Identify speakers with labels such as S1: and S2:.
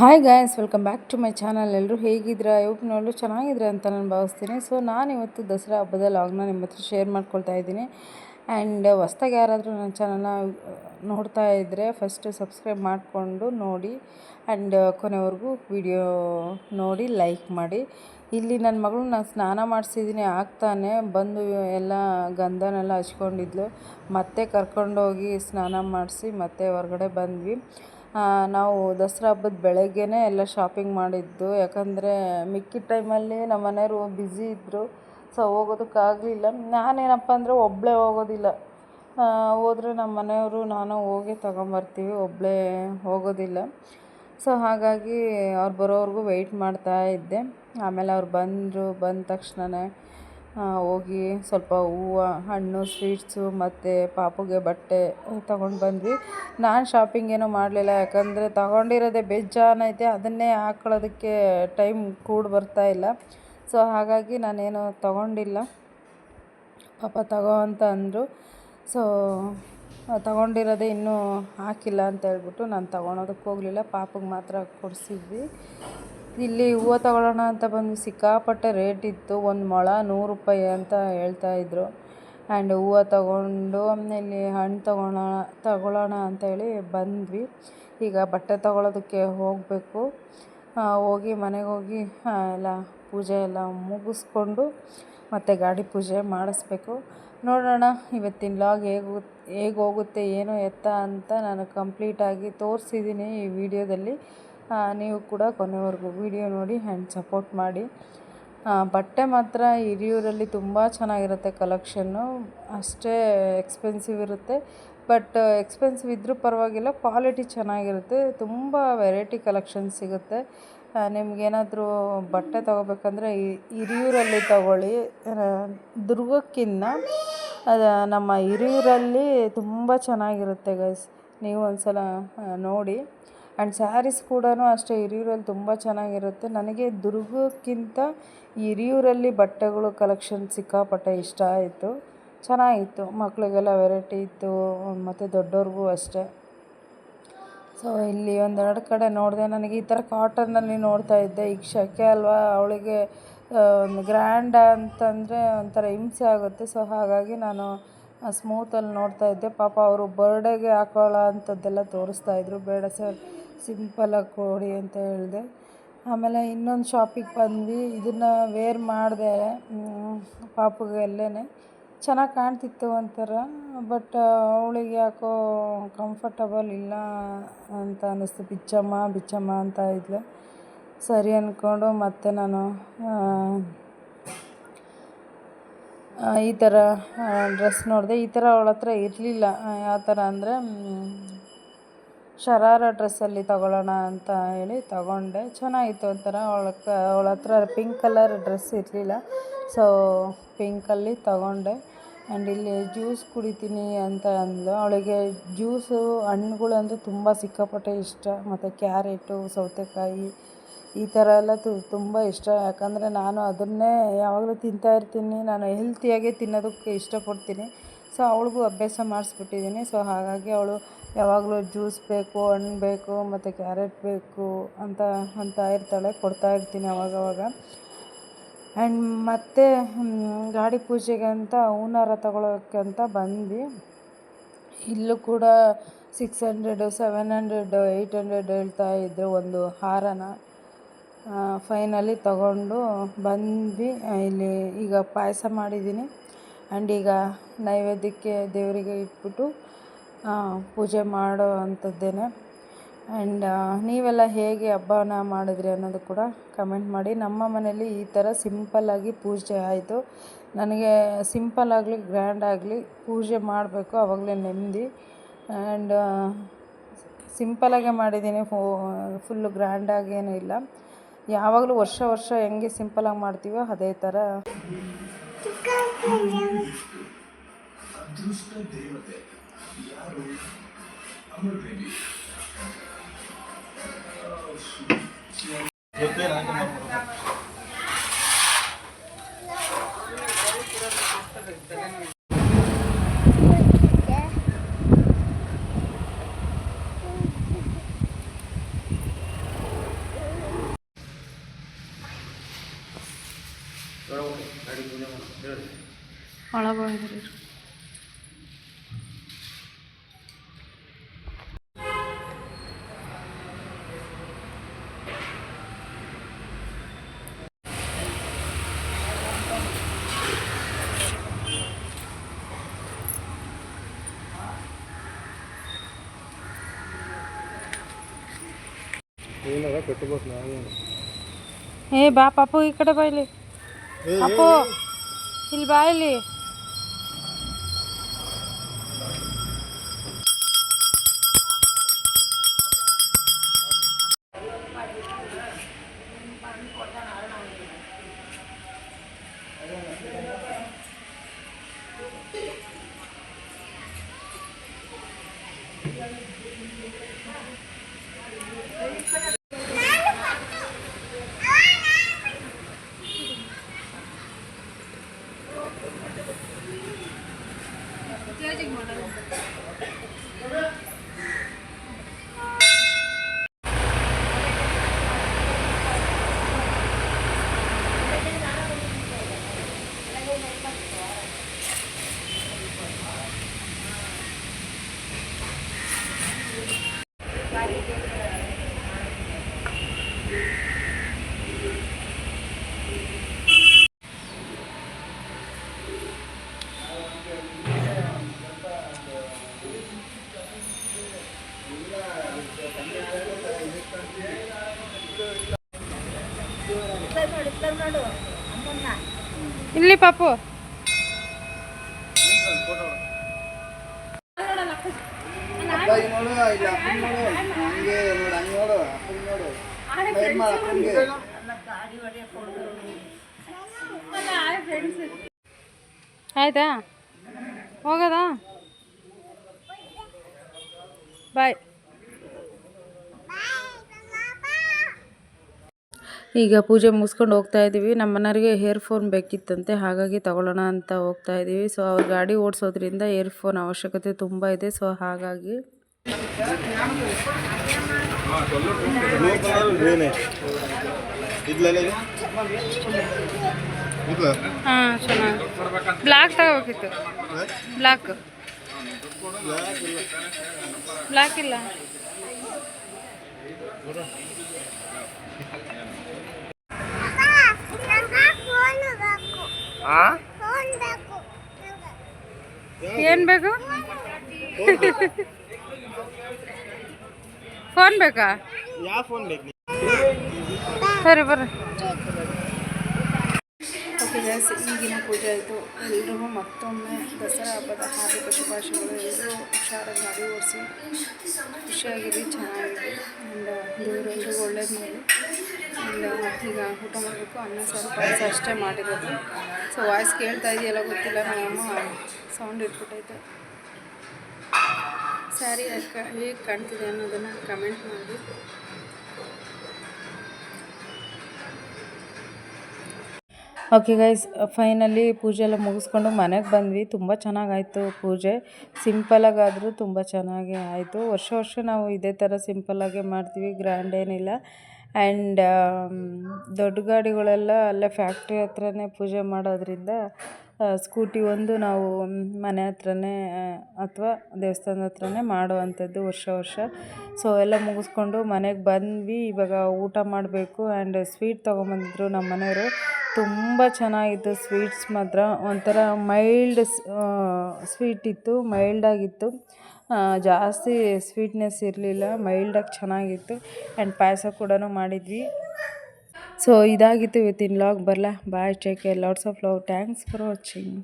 S1: Hi guys welcome back to my channel ಎಲ್ಲರೂ ಹೇಗಿದ್ದೀರಾ? ಇವತ್ತು ನೋಡಲು ಚೆನ್ನಾಗಿದ್ರೆ ಅಂತ ನಾನು ಭಾವಿಸ್ತೀನಿ. ಸೊ ನಾನು ಇವತ್ತು ದಸರಾ ಹಬ್ಬದ ಲಾಗ್ನ ನಿಮ್ಮ ಹತ್ರ ಶೇರ್ ಮಾಡ್ಕೊಳ್ತಾ ಇದ್ದೀನಿ. ಆ್ಯಂಡ್ ಹೊಸ್ದಾಗಿ ಯಾರಾದರೂ ನನ್ನ ಚಾನಲ್ನ ನೋಡ್ತಾ ಇದ್ದರೆ ಫಸ್ಟು ಸಬ್ಸ್ಕ್ರೈಬ್ ಮಾಡಿಕೊಂಡು ನೋಡಿ. ಆ್ಯಂಡ್ ಕೊನೆವರೆಗೂ ವಿಡಿಯೋ ನೋಡಿ ಲೈಕ್ ಮಾಡಿ. ಇಲ್ಲಿ ನನ್ನ ಮಗಳು ನಾನು ಸ್ನಾನ ಮಾಡಿಸಿದ್ದೀನಿ, ಆಗ್ತಾನೆ. ಬಂದು ಎಲ್ಲ ಗಂಧನೆಲ್ಲ ಹಚ್ಕೊಂಡಿದ್ಲು. ಮತ್ತೆ ಕರ್ಕೊಂಡೋಗಿ ಸ್ನಾನ ಮಾಡಿಸಿ ಮತ್ತೆ ಹೊರಗಡೆ ಬಂದ್ವಿ. ನಾವು ದಸರಾ ಹಬ್ಬದ ಬೆಳಗ್ಗೆಯೇ ಎಲ್ಲ ಶಾಪಿಂಗ್ ಮಾಡಿದ್ದು. ಯಾಕಂದರೆ ಮಿಕ್ಕಿದ ಟೈಮಲ್ಲಿ ನಮ್ಮ ಮನೆಯವರು ಬ್ಯುಸಿ ಇದ್ದರು ಸೊ ಹೋಗೋದಕ್ಕಾಗಲಿಲ್ಲ ನಾನೇನಪ್ಪ ಅಂದರೆ ಒಬ್ಬಳೇ ಹೋಗೋದಿಲ್ಲ. ಹೋದರೆ ನಮ್ಮ ಮನೆಯವರು, ನಾನು ಹೋಗಿ ತಗೊಂಬರ್ತೀವಿ. ಒಬ್ಬಳೇ ಹೋಗೋದಿಲ್ಲ. ಸೊ ಹಾಗಾಗಿ ಅವ್ರು ಬರೋವರೆಗೂ ವೆಯ್ಟ್ ಮಾಡ್ತಾ ಇದ್ದೆ. ಆಮೇಲೆ ಅವ್ರು ಬಂದರು, ಬಂದ ತಕ್ಷಣನೇ ಹೋಗಿ ಸ್ವಲ್ಪ ಹೂವು, ಹಣ್ಣು ಸ್ವೀಟ್ಸು ಮತ್ತು ಪಾಪುಗೆ ಬಟ್ಟೆ ತಗೊಂಡು ಬಂದ್ವಿ. ನಾನು ಶಾಪಿಂಗ್ ಏನೂ ಮಾಡಲಿಲ್ಲ, ಯಾಕಂದರೆ ತಗೊಂಡಿರೋದೇ ಬೇಜಾನೈತೆ ಅದನ್ನೇ ಹಾಕ್ಕೊಳ್ಳೋದಕ್ಕೆ ಟೈಮ್ ಕೂಡ ಬರ್ತಾ ಇಲ್ಲ. ಸೊ ಹಾಗಾಗಿ ನಾನೇನು ತಗೊಂಡಿಲ್ಲ. ಪಾಪ ತಗೋ ಅಂತ ಅಂದರು. ಸೊ ತಗೊಂಡಿರೋದೇ ಇನ್ನೂ ಹಾಕಿಲ್ಲ ಅಂತ ಹೇಳ್ಬಿಟ್ಟು ನಾನು ತಗೊಳೋದಕ್ಕೆ ಹೋಗಲಿಲ್ಲ, ಪಾಪಗೆ ಮಾತ್ರ ಕೊಡಿಸಿದ್ವಿ. ಇಲ್ಲಿ ಹೂವು ತಗೊಳ್ಳೋಣ ಅಂತ ಬಂದು ಸಿಕ್ಕಾಪಟ್ಟೆ ರೇಟ್ ಇತ್ತು. ಒಂದು ಮೊಳ ನೂರು ರೂಪಾಯಿ ಅಂತ ಹೇಳ್ತಾ ಇದ್ರು. ಆ್ಯಂಡ್ ಹೂವು ತಗೊಂಡು ಆಮೇಲೆ ಹಣ್ಣು ತಗೊಳ್ಳೋಣ ತಗೊಳ್ಳೋಣ ಅಂತೇಳಿ ಬಂದ್ವಿ. ಈಗ ಬಟ್ಟೆ ತಗೊಳ್ಳೋದಕ್ಕೆ ಹೋಗಬೇಕು. ಹೋಗಿ ಮನೆಗೆ ಹೋಗಿ ಎಲ್ಲ ಪೂಜೆ ಎಲ್ಲ ಮುಗಿಸ್ಕೊಂಡು ಮತ್ತು ಗಾಡಿ ಪೂಜೆ ಮಾಡಿಸ್ಬೇಕು. ನೋಡೋಣ ಇವತ್ತಿನ ಲಾಗ್ ಹೇಗೆ ಹೇಗೆ ಹೋಗುತ್ತೆ, ಏನು ಎತ್ತ ಅಂತ ನಾನು ಕಂಪ್ಲೀಟಾಗಿ ತೋರಿಸಿದ್ದೀನಿ ಈ ವಿಡಿಯೋದಲ್ಲಿ ನೀವು ಕೂಡ ಕೊನೆವರೆಗೂ ವಿಡಿಯೋ ನೋಡಿ ಆ್ಯಂಡ್ ಸಪೋರ್ಟ್ ಮಾಡಿ. ಬಟ್ಟೆ ಮಾತ್ರ ಹಿರಿಯೂರಲ್ಲಿ ತುಂಬ ಚೆನ್ನಾಗಿರುತ್ತೆ ಕಲೆಕ್ಷನ್ನು ಅಷ್ಟೇ ಎಕ್ಸ್ಪೆನ್ಸಿವ್ ಇರುತ್ತೆ. ಬಟ್ ಎಕ್ಸ್ಪೆನ್ಸಿವ್ ಇದ್ದರೂ ಪರವಾಗಿಲ್ಲ ಕ್ವಾಲಿಟಿ ಚೆನ್ನಾಗಿರುತ್ತೆ. ತುಂಬ ವೆರೈಟಿ ಕಲೆಕ್ಷನ್ ಸಿಗುತ್ತೆ. ನಿಮಗೇನಾದರೂ ಬಟ್ಟೆ ತೊಗೋಬೇಕಂದ್ರೆ ಹಿರಿಯೂರಲ್ಲಿ ತಗೊಳ್ಳಿ. ದುರ್ಗಕ್ಕಿಂತ ನಮ್ಮ ಹಿರಿಯೂರಲ್ಲಿ ತುಂಬ ಚೆನ್ನಾಗಿರುತ್ತೆ ಗೈಸ್ ನೀವು ಒಂದು ಸಲ ನೋಡಿ. ಆ್ಯಂಡ್ ಸ್ಯಾರೀಸ್ ಕೂಡ ಅಷ್ಟೇ ಹಿರಿಯೂರಲ್ಲಿ ತುಂಬ ಚೆನ್ನಾಗಿರುತ್ತೆ. ನನಗೆ ದುರ್ಗಕ್ಕಿಂತ ಹಿರಿಯೂರಲ್ಲಿ ಬಟ್ಟೆಗಳು ಕಲೆಕ್ಷನ್ ಸಿಕ್ಕಾಪಟ್ಟೆ ಇಷ್ಟ ಆಯಿತು. ಚೆನ್ನಾಗಿತ್ತು. ಮಕ್ಕಳಿಗೆಲ್ಲ ವೆರೈಟಿ ಇತ್ತು. ಮತ್ತು ದೊಡ್ಡವ್ರಿಗೂ ಅಷ್ಟೇ. ಸೊ ಇಲ್ಲಿ ಒಂದೆರಡು ಕಡೆ ನೋಡಿದೆ. ನನಗೆ ಈ ಥರ ಕಾಟನ್ನಲ್ಲಿ ನೋಡ್ತಾ ಇದ್ದೆ. ಈಗ ಶೆಕೆ ಅಲ್ವಾ? ಅವಳಿಗೆ ಗ್ರ್ಯಾಂಡ್ ಅಂತಂದರೆ ಒಂಥರ ಹಿಂಸೆ ಆಗುತ್ತೆ. ಸೊ ಹಾಗಾಗಿ ನಾನು ಸ್ಮೂತಲ್ಲಿ ನೋಡ್ತಾ ಇದ್ದೆ. ಪಾಪ ಅವರು ಬರ್ಡೇಗೆ ಹಾಕೋಳ ಅಂಥದ್ದೆಲ್ಲ ತೋರಿಸ್ತಾ ಇದ್ರು. ಬೇಡ ಸರ್. ಸಿಂಪಲಾಗಿ ಕೊಡಿ ಅಂತ ಹೇಳಿದೆ. ಆಮೇಲೆ ಇನ್ನೊಂದು ಶಾಪಿಗೆ ಬಂದ್ವಿ. ಇದನ್ನು ವೇರ್ ಮಾಡಿದೆ ಪಾಪುಗೆ ಅಲ್ಲೇ ಚೆನ್ನಾಗಿ ಕಾಣ್ತಿತ್ತು ಒಂಥರ ಬಟ್ ಅವಳಿಗೆ ಯಾಕೋ ಕಂಫರ್ಟಬಲ್ ಇಲ್ಲ ಅಂತ ಅನ್ನಿಸ್ತು. ಬಿಚ್ಚಮ್ಮ ಬಿಚ್ಚಮ್ಮ ಅಂತ ಇದ್ಲು. ಸರಿ ಅಂದ್ಕೊಂಡು ಮತ್ತೆ ನಾನು ಈ ಥರ ಡ್ರೆಸ್ ನೋಡಿದೆ. ಈ ಥರ ಅವಳ ಹತ್ರ ಇರಲಿಲ್ಲ ಯಾವ ಥರ ಅಂದರೆ ಶರಾರ ಡ್ರೆಸ್ಸಲ್ಲಿ ತಗೊಳ್ಳೋಣ ಅಂತ ಹೇಳಿ ತಗೊಂಡೆ. ಚೆನ್ನಾಗಿತ್ತು ಒಂಥರ. ಅವಳಕ್ಕೆ, ಅವಳ ಹತ್ರ ಪಿಂಕ್ ಕಲರ್ ಡ್ರೆಸ್ ಇರಲಿಲ್ಲ. ಸೊ ಪಿಂಕಲ್ಲಿ ತಗೊಂಡೆ. ಆ್ಯಂಡ್ ಇಲ್ಲಿ ಜ್ಯೂಸ್ ಕುಡಿತೀನಿ ಅಂತ ಅಂದ್ಲು. ಅವಳಿಗೆ ಜ್ಯೂಸು, ಹಣ್ಣುಗಳಂತೂ ತುಂಬ ಸಿಕ್ಕಾಪಟ್ಟೆ ಇಷ್ಟ. ಮತ್ತು ಕ್ಯಾರೆಟು, ಸೌತೆಕಾಯಿ, ಈ ಥರ ಎಲ್ಲ ತು, ತುಂಬ ಇಷ್ಟ. ಯಾಕಂದರೆ ನಾನು ಅದನ್ನೇ ಯಾವಾಗಲೂ ತಿಂತಾ ಇರ್ತೀನಿ. ನಾನು ಹೆಲ್ತಿಯಾಗೇ ತಿನ್ನೋದಕ್ಕೆ ಇಷ್ಟಪಡ್ತೀನಿ. ಸೊ ಅವಳಿಗೂ ಅಭ್ಯಾಸ ಮಾಡಿಸ್ಬಿಟ್ಟಿದ್ದೀನಿ. ಸೊ ಹಾಗಾಗಿ ಅವಳು ಯಾವಾಗಲೂ ಜ್ಯೂಸ್ ಬೇಕು, ಹಣ್ಣು ಬೇಕು, ಮತ್ತು ಕ್ಯಾರೆಟ್ ಬೇಕು ಅಂತ ಅಂತ ಇರ್ತಾಳೆ, ಕೊಡ್ತಾ ಇರ್ತೀನಿ ಅವಾಗವಾಗ. ಆ್ಯಂಡ್ ಮತ್ತು ಗಾಡಿ ಪೂಜೆಗೆ ಅಂತ ಹೂನಾರ ತಗೊಳ್ಳೋಕ್ಕಂತ ಬಂದ್ವಿ. ಇಲ್ಲೂ ಕೂಡ six hundred seven hundred eight hundred ಹೇಳ್ತಾ ಇದ್ದರು ಒಂದು ಹಾರನ. ಫೈನಲಿ ತಗೊಂಡು ಬಂದ್ವಿ. ಇಲ್ಲಿ ಈಗ ಪಾಯಸ ಮಾಡಿದ್ದೀನಿ. ಆ್ಯಂಡ್ ಈಗ ನೈವೇದ್ಯಕ್ಕೆ ದೇವರಿಗೆ ಇಟ್ಬಿಟ್ಟು ಪೂಜೆ ಮಾಡೋ ಅಂಥದ್ದೇನೆ ಆ್ಯಂಡ್ ನೀವೆಲ್ಲ ಹೇಗೆ ಹಬ್ಬನ ಮಾಡಿದ್ರಿ ಅನ್ನೋದು ಕೂಡ ಕಮೆಂಟ್ ಮಾಡಿ. ನಮ್ಮ ಮನೇಲಿ ಈ ಥರ ಸಿಂಪಲ್ಲಾಗಿ ಪೂಜೆ ಆಯಿತು. ನನಗೆ ಸಿಂಪಲ್ ಆಗಲಿ ಗ್ರ್ಯಾಂಡ್ ಆಗಲಿ ಪೂಜೆ ಮಾಡಬೇಕು ಆವಾಗಲೇ ನೆಮ್ಮದಿ. ಆ್ಯಂಡ್ ಸಿಂಪಲಾಗೆ ಮಾಡಿದ್ದೀನಿ ಫೋ ಫುಲ್ಲು ಗ್ರ್ಯಾಂಡಾಗಿ ಏನೂ ಇಲ್ಲ. ಯಾವಾಗಲೂ ವರ್ಷ ವರ್ಷ ಹೆಂಗೆ ಸಿಂಪಲಾಗಿ ಮಾಡ್ತೀವೋ ಅದೇ ಥರ. ದೇವತೆ. Hola,
S2: voy a ver.
S1: ಏ ಬಾ ಪಾಪು ಈ ಕಡೆ ಬಾ ಇಲ್ಲಿ ಪಾಪು ಇಲ್ಲಿ ಬಾ ಇಲ್ಲಿ
S2: ठीक है ಮಾಡು ಪಾಪು.
S1: ಆಯ್ತಾ? ಹೋಗೋದಾ? ಬಾಯ್ ಈಗ ಪೂಜೆ ಮುಗಿಸ್ಕೊಂಡು ಹೋಗ್ತಾ ಇದ್ದೀವಿ. ನಮ್ಮ ಮನೆಯವ್ರಿಗೆ ಹೇರ್ ಫೋನ್ ಬೇಕಿತ್ತಂತೆ, ಹಾಗಾಗಿ ತಗೊಳ್ಳೋಣ ಅಂತ ಹೋಗ್ತಾ ಇದ್ದೀವಿ. ಸೊ ಅವ್ರು ಗಾಡಿ ಓಡಿಸೋದ್ರಿಂದ ಏರ್ ಫೋನ್ ಅವಶ್ಯಕತೆ ತುಂಬ ಇದೆ. ಸೊ ಹಾಗಾಗಿ
S2: ಬ್ಲಾಕ್
S1: ಹಾಂ ಚೆನ್ನಾಗಿ ಬ್ಲ್ಯಾಕ್ ತಗೋಬೇಕಿತ್ತು. ಬ್ಲಾಕ್ ಬ್ಲ್ಯಾಕ್ ಇಲ್ಲ. ಏನು ಬೇಕು? ಫೋನ್ ಬೇಕಾ?
S2: ಯಾವ ಫೋನ್ ಬೇಕು
S1: ಸರಿ ಬರ್ರಿ. ಓಕೆ ಗೈಸ್ ಈಗಿನ ಪೂಜೆ ಆಯಿತು. ಎಲ್ರಿಗೂ ಮತ್ತೊಮ್ಮೆ ದಸರಾ ಹಬ್ಬದ ಹಾರ್ದಿಕ ಶುಭಾಶಯಗಳು. ಎಲ್ಲರೂ ಹುಷಾರಾಗಿ ಗಾಡಿ ಓಡಿಸಿ ಖುಷಿಯಾಗಿರಿ ಚೆನ್ನಾಗಿರಿ. ಆ್ಯಂಡ್ ದೇವರೆಲ್ರಿಗೂ ಒಳ್ಳೇದು ಮಾಡಿ ಆ್ಯಂಡ್ ಈಗ ಊಟ ಮಾಡಬೇಕು, ಅನ್ನ ಸಾರು, ಪಾಯಸ ಅಷ್ಟೇ ಮಾಡಿರೋದು. ಸೊ ವಾಯ್ಸ್ ಕೇಳ್ತಾ ಇದೆಯಲ್ಲ ಗೊತ್ತಿಲ್ಲ ನಮ್ಮ ಸೌಂಡ್ ಇಟ್ಬಿಟ್ಟೈತೆ. ಸ್ಯಾರಿ ಯಾಕೆ, ಹೇಗೆ ಕಾಣ್ತಿದೆ ಅನ್ನೋದನ್ನು ಕಮೆಂಟ್ ಮಾಡಿ. ಓಕೆ ಗೈಸ್ ಫೈನಲಿ ಪೂಜೆ ಎಲ್ಲ ಮುಗಿಸ್ಕೊಂಡು ಮನೆಗೆ ಬಂದ್ವಿ. ತುಂಬ ಚೆನ್ನಾಗಾಯಿತು ಪೂಜೆ. ಸಿಂಪಲಾಗಾದರೂ ತುಂಬ ಚೆನ್ನಾಗಿ ಆಯಿತು. ವರ್ಷ ವರ್ಷ ನಾವು ಇದೇ ಥರ ಸಿಂಪಲ್ಲಾಗೆ ಮಾಡ್ತೀವಿ. ಗ್ರ್ಯಾಂಡ್ ಏನಿಲ್ಲ. ಆ್ಯಂಡ್ ದೊಡ್ಡ ಗಾಡಿಗಳೆಲ್ಲ ಅಲ್ಲೇ ಫ್ಯಾಕ್ಟ್ರಿ ಹತ್ರನೇ ಪೂಜೆ ಮಾಡೋದ್ರಿಂದ ಸ್ಕೂಟಿ ಒಂದು ನಾವು ಮನೆ ಹತ್ರನೇ ಅಥವಾ ದೇವಸ್ಥಾನದ ಹತ್ರನೇ ಮಾಡುವಂಥದ್ದು ವರ್ಷ ವರ್ಷ. ಸೊ ಎಲ್ಲ ಮುಗಿಸ್ಕೊಂಡು ಮನೆಗೆ ಬಂದ್ವಿ. ಇವಾಗ ಊಟ ಮಾಡಬೇಕು ಆ್ಯಂಡ್ ಸ್ವೀಟ್ ತೊಗೊಂಬಂದಿದ್ರು ನಮ್ಮ ಮನೆಯವರು. ತುಂಬ ಚೆನ್ನಾಗಿತ್ತು ಸ್ವೀಟ್ಸ್ ಮಾತ್ರ. ಒಂಥರ ಮೈಲ್ಡ್ ಸ್ವೀಟ್ ಇತ್ತು ಮೈಲ್ಡಾಗಿತ್ತು ಜಾಸ್ತಿ ಸ್ವೀಟ್ನೆಸ್ ಇರಲಿಲ್ಲ ಮೈಲ್ಡಾಗಿ ಚೆನ್ನಾಗಿತ್ತು ಆ್ಯಂಡ್ ಪಾಯಸ ಕೂಡ ಮಾಡಿದ್ವಿ. ಸೊ ಇದಾಗಿತ್ತು ಇವತ್ತಿನ ಲಾಗ್ ಬರಲ್ಲ bye take care lots of love thanks for watching